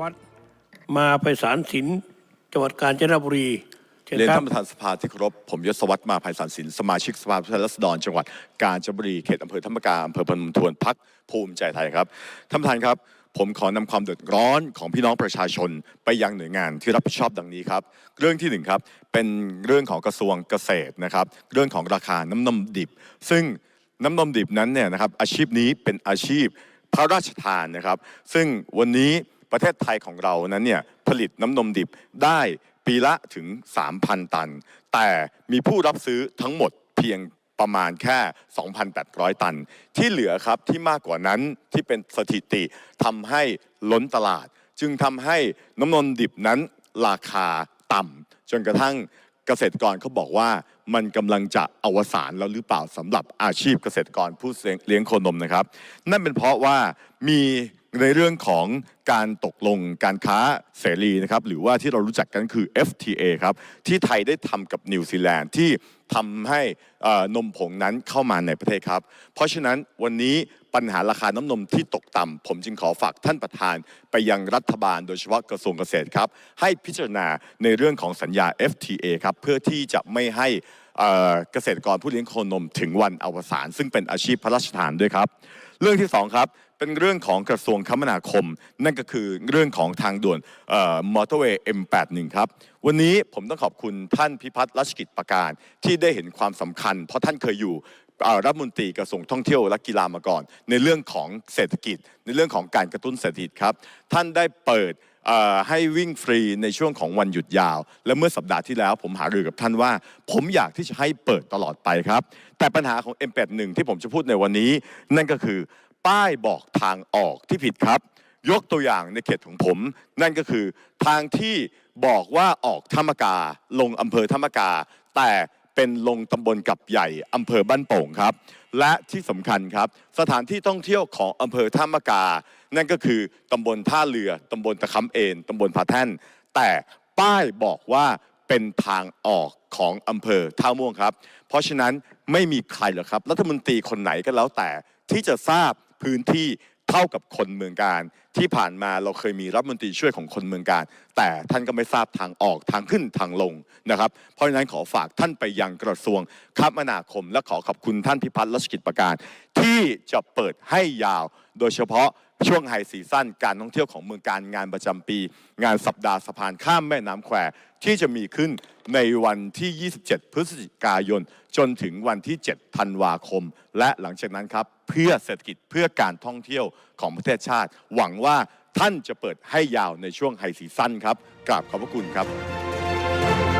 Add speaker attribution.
Speaker 1: วัตรมาไปสารสินจังหวัดกาญจนบุรีเชิญ
Speaker 2: เรียน
Speaker 1: ครับ
Speaker 2: ท่านประธานสภาที่เคารพผมยศวัตรมาภัยสารสินสมาชิกสภาผู้แทนราษฎรจังหวัดกาญจนบุรีเขตอำเภอธรรมกาอำเภอพนมทวนพักภูมิใจไทยครับท่านประธานครับผมขอนำความเดือดร้อนของพี่น้องประชาชนไปยังหน่วยงานที่รับผิดชอบดังนี้ครับ เรื่องที่หนึ่งครับเป็นเรื่องของกระทรวงเกษตรนะครับ เรื่องของราคาน้ำนมดิบ ซึ่งน้ำนมดิบนั้นเนี่ยนะครับอาชีพนี้เป็นอาชีพพระราชทานนะครับ ซึ่งวันนี้ ประเทศไทยของเรานั้นเนี่ยผลิตน้ำนมดิบได้ปีละถึง 3,000 ตัน แต่มีผู้รับซื้อทั้งหมดเพียงประมาณแค่ 2,800 ตัน ที่เหลือครับที่มากกว่านั้นที่เป็นสถิติทำให้ล้นตลาด จึงทำให้น้ำนมดิบนั้นราคาต่ำจนกระทั่งเกษตรกรเขาบอกว่ามันกำลังจะอวสานแล้วหรือเปล่าสำหรับอาชีพเกษตรกรผู้เลี้ยงโคนมนะครับ นั่นเป็นเพราะว่ามี ในเรื่องของการตกลงการค้าเสรีนะครับหรือว่าที่เรารู้จักกันคือ FTA ครับที่ไทยได้ทำกับนิวซีแลนด์ที่ทำให้นมผงนั้นเข้ามาในประเทศครับ เพราะฉะนั้นวันนี้ปัญหาราคาน้ำนมที่ตกต่ำผมจึงขอฝากท่านประธานไปยังรัฐบาลโดยเฉพาะกระทรวงเกษตรครับให้พิจารณาในเรื่องของสัญญา FTA ครับเพื่อที่จะไม่ให้เกษตรกรผู้เลี้ยงโคนมถึงวันอวสานซึ่งเป็นอาชีพพระราชทานด้วยครับ เรื่องที่สองครับ เป็นเรื่องของกระทรวงคมนาคม นั่นก็คือเรื่องของทางด่วนมอเตอร์เวย์ M81 ครับ วันนี้ผมต้องขอบคุณท่านพิพัฒน์รัชกิจประการ ที่ได้เห็นความสำคัญ เพราะท่านเคยอยู่รัฐมนตรีกระทรวงท่องเที่ยวและกีฬามาก่อน ในเรื่องของเศรษฐกิจ ในเรื่องของการกระตุ้นเศรษฐกิจครับ ท่านได้เปิดให้วิ่งฟรีในช่วงของวันหยุดยาว และเมื่อสัปดาห์ที่แล้ว ผมหารือกับท่านว่า ผมอยากที่จะให้เปิดตลอดไปครับ แต่ปัญหาของ M81 ที่ผมจะพูดในวันนี้ นั่นก็คือ ป้ายบอกทางออกที่ผิดครับ ยกตัวอย่างในเขตของผม นั่นก็คือทางที่บอกว่าออกธรรมกา ลงอำเภอธรรมกา แต่เป็นลงตำบลกับใหญ่อำเภอบ้านโป่งครับ และที่สำคัญครับ สถานที่ท่องเที่ยวของอำเภอธรรมกา นั่นก็คือตำบลท่าเรือตำบลตะคำเอนตำบลผาแท่น แต่ป้ายบอกว่าเป็นทางออกของอำเภอท่าม่วงครับ เพราะฉะนั้นไม่มีใครหรอกครับ รัฐมนตรีคนไหนก็แล้วแต่ที่จะทราบ พื้นที่เท่ากับคนเมืองการ ที่ผ่านมาเราเคยมีรัฐมนตรีช่วยของคนเมืองการ แต่ท่านก็ไม่ทราบทางออกทางขึ้นทางลงนะครับ เพราะฉะนั้นขอฝากท่านไปยังกระทรวงคมนาคม และขอขอบคุณท่านพิพัฒน์รัชกิจประการ ที่จะเปิดให้ยาว โดยเฉพาะช่วงไฮซีซั่นการท่องเที่ยวของเมืองการงานประจำปี งานสัปดาห์สะพานข้ามแม่น้ำแควที่จะมีขึ้นในวันที่ 27 พฤศจิกายน จนถึงวันที่ 7 ธันวาคม และหลังจากนั้นครับ เพื่อเศรษฐกิจเพื่อการท่องเที่ยวของประเทศชาติ หวังว่าว่าท่านจะเปิดให้ยาวในช่วงไฮซีซั่นครับกราบขอบพระคุณครับ